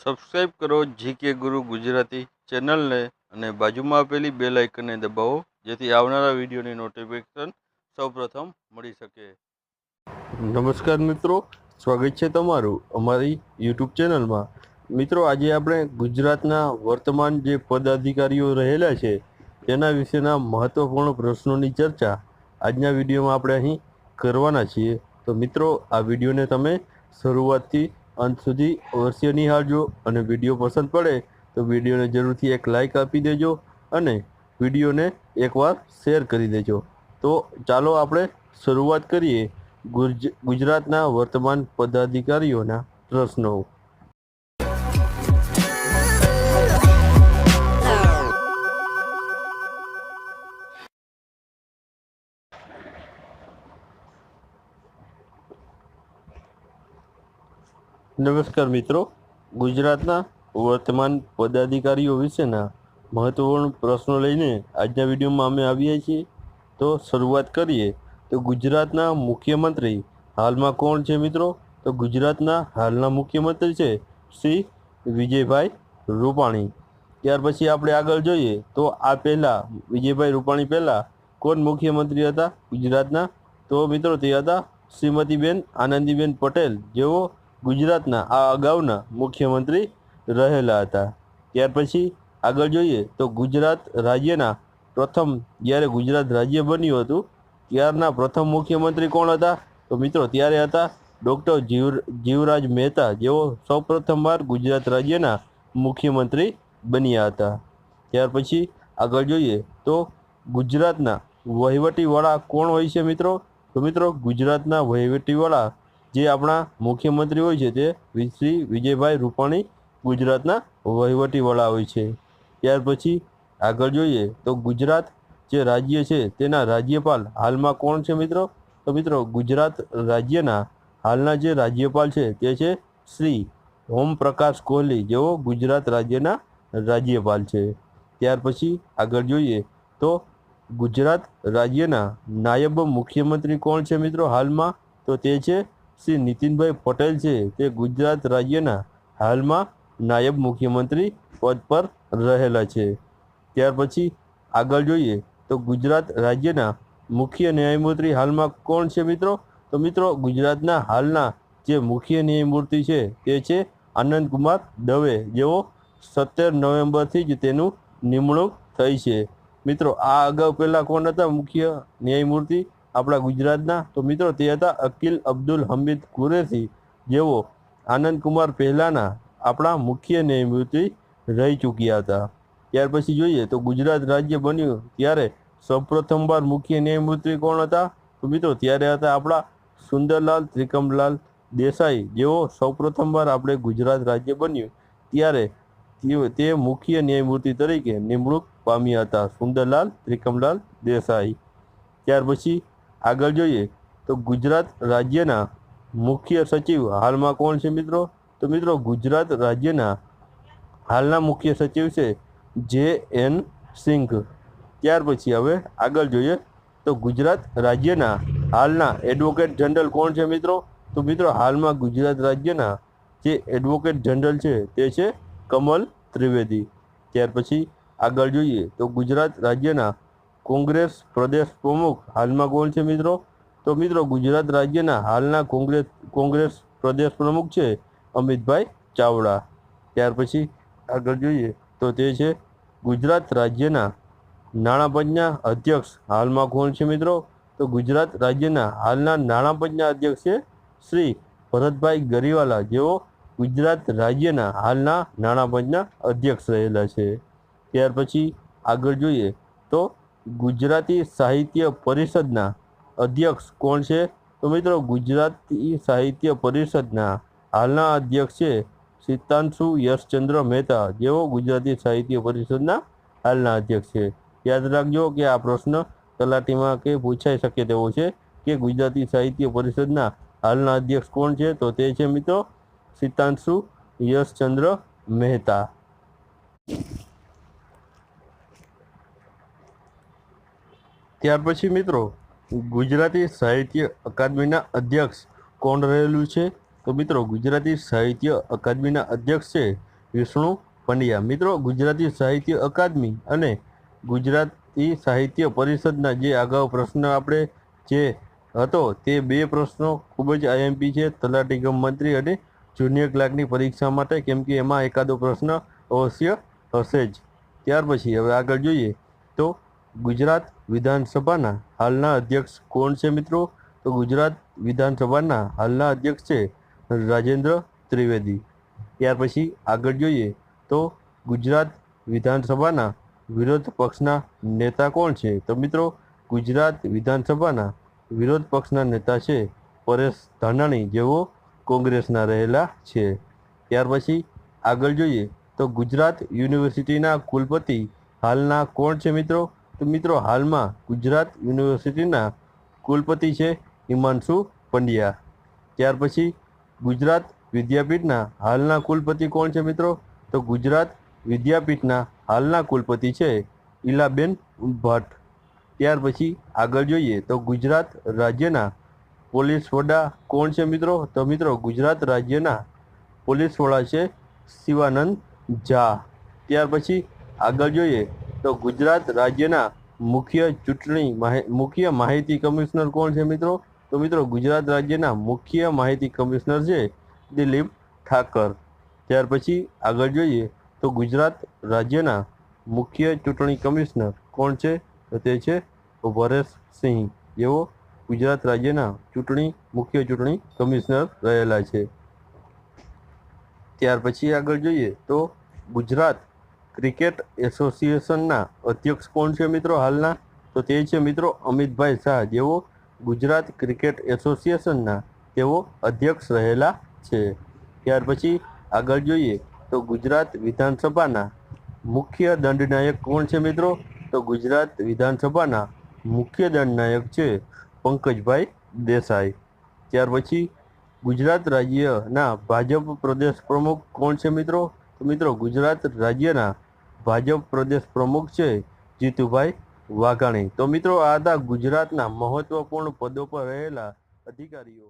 Subscribe કરો GK ગુરુ ગુજરાતી ચેનલને અને બાજુમાં આપેલી બે લાઇકનને દબાવો, જેથી આવનારા વિડીયોની નોટિફિકેશન સૌપ્રથમ મળી શકે. નમસ્કાર મિત્રો, સ્વાગત છે તમારું અમારી યુટ્યુબ ચેનલમાં. મિત્રો, આજે આપણે ગુજરાતના વર્તમાન જે પદાધિકારીઓ રહેલા છે, તેના વિશેના મહત્વપૂર્ણ પ્રશ્નોની ચર્ચા આજના વિડીયોમાં આપણે અહીં કરવાના છીએ. તો મિત્રો, આ વિડીયોને તમે શરૂઆતથી અંત સુધી અવશ્ય નિહાળજો અને વીડિયો પસંદ પડે તો વિડીયોને જરૂરથી એક લાઇક આપી દેજો અને વિડીયોને એકવાર શેર કરી દેજો. તો ચાલો આપણે શરૂઆત કરીએ. ગુજ ગુજરાતના વર્તમાન પદાધિકારીઓના પ્રશ્નો. નમસ્કાર મિત્રો. ગુજરાતના વર્તમાન પદાધિકારીઓ વિશેના મહત્વપૂર્ણ પ્રશ્નો લઈને આજના વિડીયોમાં અમે આવ્યા છીએ. તો શરૂઆત કરીએ. તો ગુજરાતના મુખ્યમંત્રી હાલમાં કોણ છે મિત્રો? તો ગુજરાતના હાલના મુખ્યમંત્રી છે શ્રી વિજયભાઈ રૂપાણી. ત્યાર પછી આપણે આગળ જોઈએ તો આ પહેલાં વિજયભાઈ રૂપાણી પહેલાં કોણ મુખ્યમંત્રી હતા ગુજરાતના? તો મિત્રો તે હતા શ્રીમતીબેન આનંદીબેન પટેલ. જેઓ ગુજરાતના આ અગાઉના મુખ્યમંત્રી રહેલા હતા. ત્યાર પછી આગળ જોઈએ તો ગુજરાત રાજ્યના પ્રથમ, જ્યારે ગુજરાત રાજ્ય બન્યું હતું, ત્યારના પ્રથમ મુખ્યમંત્રી કોણ હતા? તો મિત્રો ત્યારે હતા ડૉક્ટર જીવ, જીવરાજ મહેતા. જેઓ સૌપ્રથમવાર ગુજરાત રાજ્યના મુખ્યમંત્રી બન્યા હતા. ત્યાર પછી આગળ જોઈએ તો ગુજરાતના વહીવટીવાળા કોણ હોય છે મિત્રો? તો મિત્રો ગુજરાતના વહીવટીવાળા જે આપણા મુખ્યમંત્રી હોય છે તે શ્રી વિજયભાઈ રૂપાણી ગુજરાતના વહીવટી વડા હોય છે. ત્યાર પછી આગળ જોઈએ તો ગુજરાત જે રાજ્ય છે તેના રાજ્યપાલ હાલમાં કોણ છે મિત્રો? તો મિત્રો ગુજરાત રાજ્યના હાલના જે રાજ્યપાલ છે તે છે શ્રી ઓમ પ્રકાશ કોહલી, જેઓ ગુજરાત રાજ્યના રાજ્યપાલ છે. ત્યાર પછી આગળ જોઈએ તો ગુજરાત રાજ્યના નાયબ મુખ્યમંત્રી કોણ છે મિત્રો હાલમાં? તો તે છે શ્રી નીતિનભાઈ પટેલ છે તે ગુજરાત રાજ્યના હાલમાં નાયબ મુખ્યમંત્રી પદ પર રહેલા છે. ત્યાર પછી આગળ જોઈએ તો ગુજરાત રાજ્યના મુખ્ય ન્યાયમૂર્તિ હાલમાં કોણ છે મિત્રો? તો મિત્રો ગુજરાતના હાલના જે મુખ્ય ન્યાયમૂર્તિ છે તે છે આનંદકુમાર દવે, જેઓ સત્તર નવેમ્બરથી જ તેનું નિમણૂક થઈ છે. મિત્રો, આ અગાઉ પહેલાં કોણ હતા મુખ્ય ન્યાયમૂર્તિ? આપણા ગુજરાતના તો મિત્રો તે હતા અકીલ અબ્દુલ હમીદ કુરેશી, જેઓ આનંદ કુમાર પહેલાંના આપણા મુખ્ય ન્યાયમૂર્તિ રહી ચૂક્યા હતા. ત્યાર પછી જોઈએ તો ગુજરાત રાજ્ય બન્યું ત્યારે સૌપ્રથમવાર મુખ્ય ન્યાયમૂર્તિ કોણ હતા? તો મિત્રો ત્યારે હતા આપણા સુંદરલાલ ત્રિકમલાલ દેસાઈ, જેઓ સૌપ્રથમવાર આપણે ગુજરાત રાજ્ય બન્યું ત્યારે તે મુખ્ય ન્યાયમૂર્તિ તરીકે નિમણૂક પામ્યા હતા સુંદરલાલ ત્રિકમલાલ દેસાઈ. ત્યાર પછી આગળ જોઈએ તો ગુજરાત રાજ્યના મુખ્ય સચિવ હાલમાં કોણ છે મિત્રો? તો મિત્રો ગુજરાત રાજ્યના હાલના મુખ્ય સચિવ છે જે એન સિંઘ. ત્યાર પછી હવે આગળ જોઈએ તો ગુજરાત રાજ્યના હાલના એડવોકેટ જનરલ કોણ છે મિત્રો? તો મિત્રો હાલમાં ગુજરાત રાજ્યના જે એડવોકેટ જનરલ છે તે છે કમલ ત્રિવેદી. ત્યાર પછી આગળ જોઈએ તો ગુજરાત રાજ્યના કોંગ્રેસ પ્રદેશ પ્રમુખ હાલમાં કોણ છે મિત્રો? તો મિત્રો ગુજરાત રાજ્યના હાલના કોંગ્રેસ કોંગ્રેસ પ્રદેશ પ્રમુખ છે અમિતભાઈ ચાવડા. ત્યાર પછી આગળ જોઈએ તો તે છે ગુજરાત રાજ્યના નાણાં પંચના અધ્યક્ષ. હાલમાં કોણ છે મિત્રો? તો ગુજરાત રાજ્યના હાલના નાણાં પંચના અધ્યક્ષ છે શ્રી ભરતભાઈ ગરીવાલા. જેઓ ગુજરાત રાજ્યના હાલના નાણાં પંચના અધ્યક્ષ રહેલા છે. ત્યાર પછી આગળ જોઈએ તો ગુજરાતી સાહિત્ય પરિષદના અધ્યક્ષ કોણ છે? તો મિત્રો, ગુજરાતી સાહિત્ય પરિષદના હાલના અધ્યક્ષ છે સિદ્ધાંશુ યશચંદ્ર મહેતા. જેઓ ગુજરાતી સાહિત્ય પરિષદના હાલના અધ્યક્ષ છે. યાદ રાખજો કે આ પ્રશ્ન તલાટીમાં કે પૂછાઈ શકે તેવો છે કે ગુજરાતી સાહિત્ય પરિષદના હાલના અધ્યક્ષ કોણ છે? તો તે છે મિત્રો, સિદ્ધાંશુ યશચંદ્ર મહેતા. ત્યાર પછી મિત્રો, ગુજરાતી સાહિત્ય અકાદમીના અધ્યક્ષ કોણ રહેલું છે? તો મિત્રો, ગુજરાતી સાહિત્ય અકાદમીના અધ્યક્ષ છે વિષ્ણુ પંડ્યા. મિત્રો, ગુજરાતી સાહિત્ય અકાદમી અને ગુજરાતી સાહિત્ય પરિષદના જે અગાઉ પ્રશ્ન આપણે જે હતો તે બે પ્રશ્નો ખૂબ જ આઈએમપી છે, તલાટી કમ મંત્રી અને જુનિયર ક્લાર્કની પરીક્ષા માટે, કેમ કે એમાં એકાદો પ્રશ્ન અવશ્ય હશે જ. ત્યાર પછી હવે આગળ જોઈએ તો ગુજરાત વિધાનસભાના હાલના અધ્યક્ષ કોણ છે મિત્રો? તો ગુજરાત વિધાનસભાના હાલના અધ્યક્ષ છે રાજેન્દ્ર ત્રિવેદી. ત્યાર પછી આગળ જોઈએ તો ગુજરાત વિધાનસભાના વિરોધ પક્ષના નેતા કોણ છે? તો મિત્રો, ગુજરાત વિધાનસભાના વિરોધ પક્ષના નેતા છે પરેશ ધાનાણી, જેઓ કોંગ્રેસના રહેલા છે. ત્યાર પછી આગળ જોઈએ તો ગુજરાત યુનિવર્સિટીના કુલપતિ હાલના કોણ છે મિત્રો? તો મિત્રો, હાલમાં ગુજરાત યુનિવર્સિટીના કુલપતિ છે હિમાંશુ પંડ્યા. ત્યાર પછી ગુજરાત વિદ્યાપીઠના હાલના કુલપતિ કોણ છે મિત્રો? તો ગુજરાત વિદ્યાપીઠના હાલના કુલપતિ છે ઈલાબેન ભટ્ટ. ત્યાર પછી આગળ જોઈએ તો ગુજરાત રાજ્યના પોલીસ વડા કોણ છે મિત્રો? તો મિત્રો, ગુજરાત રાજ્યના પોલીસ વડા છે શિવાનંદ ઝા. ત્યાર પછી આગળ જોઈએ તો ગુજરાત રાજ્યના મુખ્ય ચૂંટણી મુખ્ય માહિતી કમિશનર કોણ છે મિત્રો? તો મિત્રો ગુજરાત રાજ્યના મુખ્ય માહિતી કમિશનર છે દિલીપ ઠાકર. ત્યાર પછી આગળ જોઈએ તો ગુજરાત રાજ્યના મુખ્ય ચૂંટણી કમિશનર કોણ છે? તો તે છે ભરેશ સિંહ. જેઓ ગુજરાત રાજ્યના ચૂંટણી, મુખ્ય ચૂંટણી કમિશનર રહેલા છે. ત્યાર પછી આગળ જોઈએ તો ગુજરાત ક્રિકેટ એસોસિએશનના અધ્યક્ષ કોણ છે મિત્રો હાલના? તો તે છે મિત્રો અમિતભાઈ શાહ. જેઓ ગુજરાત ક્રિકેટ એસોસિએશનના તેઓ અધ્યક્ષ રહેલા છે. ત્યાર પછી આગળ જોઈએ તો ગુજરાત વિધાનસભાના મુખ્ય દંડનાયક કોણ છે મિત્રો? તો ગુજરાત વિધાનસભાના મુખ્ય દંડનાયક છે પંકજભાઈ દેસાઈ. ત્યાર પછી ગુજરાત રાજ્યના ભાજપ પ્રદેશ પ્રમુખ કોણ છે મિત્રો? તો મિત્રો ગુજરાત રાજ્યના ભાજપ પ્રદેશ પ્રમુખ છે જીતુભાઈ વાઘાણી. તો મિત્રો, આ હતા ગુજરાતના મહત્વપૂર્ણ પદો પર રહેલા અધિકારીઓ.